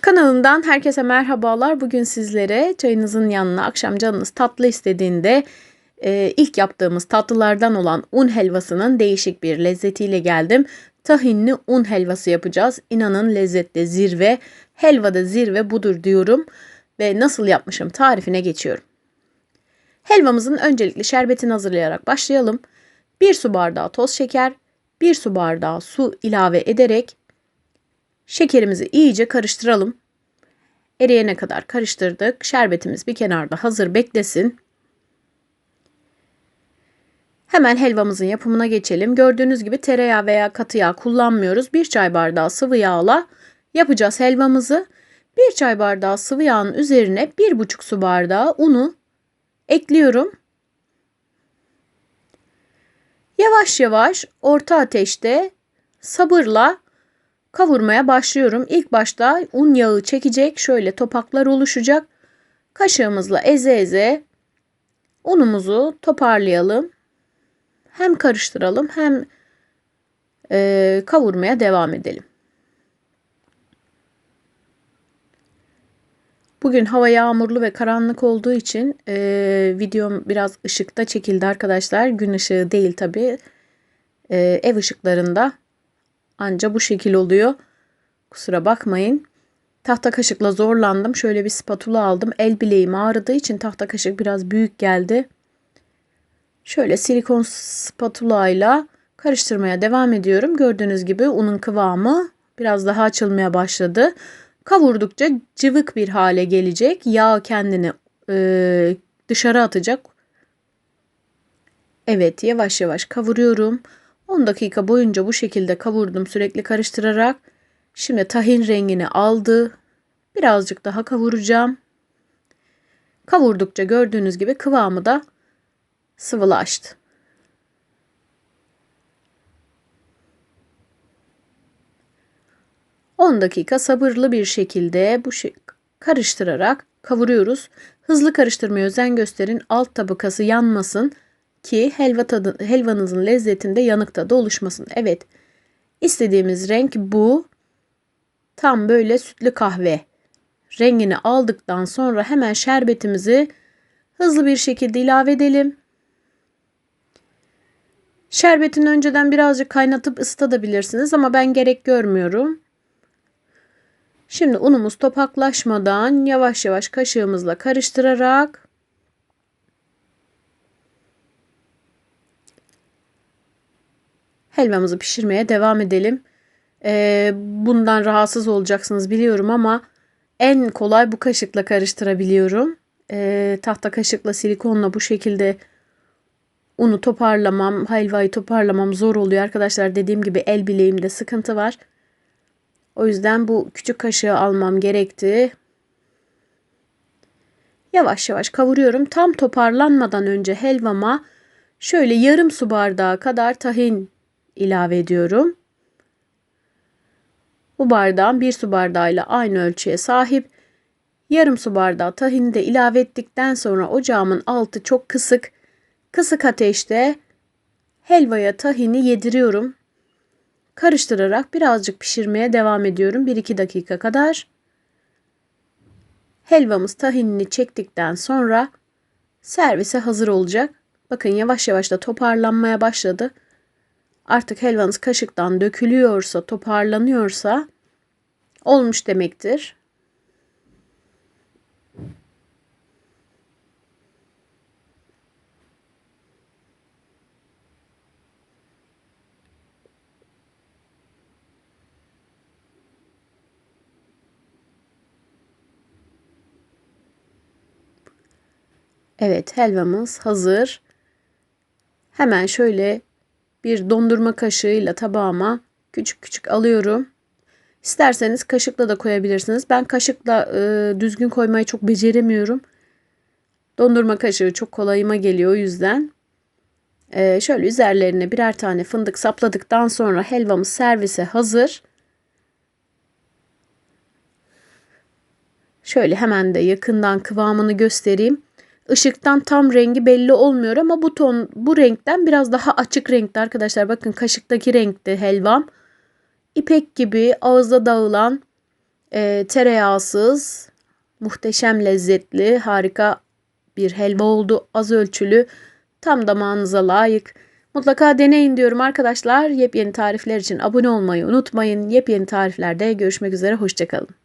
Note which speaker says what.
Speaker 1: Kanalımdan herkese merhabalar. Bugün sizlere çayınızın yanına akşam canınız tatlı istediğinde e, ilk yaptığımız tatlılardan olan un helvasının değişik bir lezzetiyle geldim. Tahinli un helvası yapacağız. İnanın lezzette zirve, helvada zirve budur diyorum ve nasıl yapmışım tarifine geçiyorum. Helvamızın öncelikle şerbetini hazırlayarak başlayalım. 1 su bardağı toz şeker, 1 su bardağı su ilave ederek Şekerimizi iyice karıştıralım. Eriyene kadar karıştırdık. Şerbetimiz bir kenarda hazır beklesin. Hemen helvamızın yapımına geçelim. Gördüğünüz gibi tereyağı veya katı yağ kullanmıyoruz. Bir çay bardağı sıvı yağla yapacağız helvamızı. Bir çay bardağı sıvı yağın üzerine bir buçuk su bardağı unu ekliyorum. Yavaş yavaş orta ateşte sabırla kavurmaya başlıyorum. İlk başta un yağı çekecek. Şöyle topaklar oluşacak. Kaşığımızla eze eze unumuzu toparlayalım. Hem karıştıralım hem e, kavurmaya devam edelim. Bugün hava yağmurlu ve karanlık olduğu için e, videom biraz ışıkta çekildi arkadaşlar. Gün ışığı değil tabi. E, ev ışıklarında Anca bu şekil oluyor. Kusura bakmayın. Tahta kaşıkla zorlandım. Şöyle bir spatula aldım. El bileğim ağrıdığı için tahta kaşık biraz büyük geldi. Şöyle silikon spatula ile karıştırmaya devam ediyorum. Gördüğünüz gibi unun kıvamı biraz daha açılmaya başladı. Kavurdukça cıvık bir hale gelecek. Yağ kendini e, dışarı atacak. Evet yavaş yavaş kavuruyorum. 10 dakika boyunca bu şekilde kavurdum sürekli karıştırarak. Şimdi tahin rengini aldı. Birazcık daha kavuracağım. Kavurdukça gördüğünüz gibi kıvamı da sıvılaştı. On dakika sabırlı bir şekilde bu şey karıştırarak kavuruyoruz. Hızlı karıştırmaya özen gösterin. Alt tabakası yanmasın ki helva tadı, helvanızın lezzetinde yanık tadı oluşmasın. Evet istediğimiz renk bu. Tam böyle sütlü kahve rengini aldıktan sonra hemen şerbetimizi hızlı bir şekilde ilave edelim. Şerbetini önceden birazcık kaynatıp ısıtabilirsiniz ama ben gerek görmüyorum. Şimdi unumuz topaklaşmadan yavaş yavaş kaşığımızla karıştırarak helvamızı pişirmeye devam edelim. Ee, bundan rahatsız olacaksınız biliyorum ama en kolay bu kaşıkla karıştırabiliyorum. Ee, tahta kaşıkla silikonla bu şekilde unu toparlamam, helvayı toparlamam zor oluyor arkadaşlar. Dediğim gibi el bileğimde sıkıntı var. O yüzden bu küçük kaşığı almam gerekti. Yavaş yavaş kavuruyorum. Tam toparlanmadan önce helvama şöyle yarım su bardağı kadar tahin ilave ediyorum. Bu bardağın bir su bardağıyla aynı ölçüye sahip. Yarım su bardağı tahini de ilave ettikten sonra ocağımın altı çok kısık. Kısık ateşte helvaya tahini yediriyorum. Karıştırarak birazcık pişirmeye devam ediyorum 1-2 dakika kadar. Helvamız tahinini çektikten sonra servise hazır olacak. Bakın yavaş yavaş da toparlanmaya başladı artık helvanız kaşıktan dökülüyorsa, toparlanıyorsa olmuş demektir. Evet helvamız hazır. Hemen şöyle bir dondurma kaşığıyla tabağıma küçük küçük alıyorum. İsterseniz kaşıkla da koyabilirsiniz. Ben kaşıkla e, düzgün koymayı çok beceremiyorum. Dondurma kaşığı çok kolayıma geliyor o yüzden. E, şöyle üzerlerine birer tane fındık sapladıktan sonra helvamız servise hazır. Şöyle hemen de yakından kıvamını göstereyim. Işıktan tam rengi belli olmuyor ama bu ton bu renkten biraz daha açık renkte arkadaşlar. Bakın kaşıktaki renkte helvam. İpek gibi ağızda dağılan e, tereyağsız, muhteşem lezzetli, harika bir helva oldu. Az ölçülü, tam damağınıza layık. Mutlaka deneyin diyorum arkadaşlar. Yepyeni tarifler için abone olmayı unutmayın. Yepyeni tariflerde görüşmek üzere. Hoşçakalın.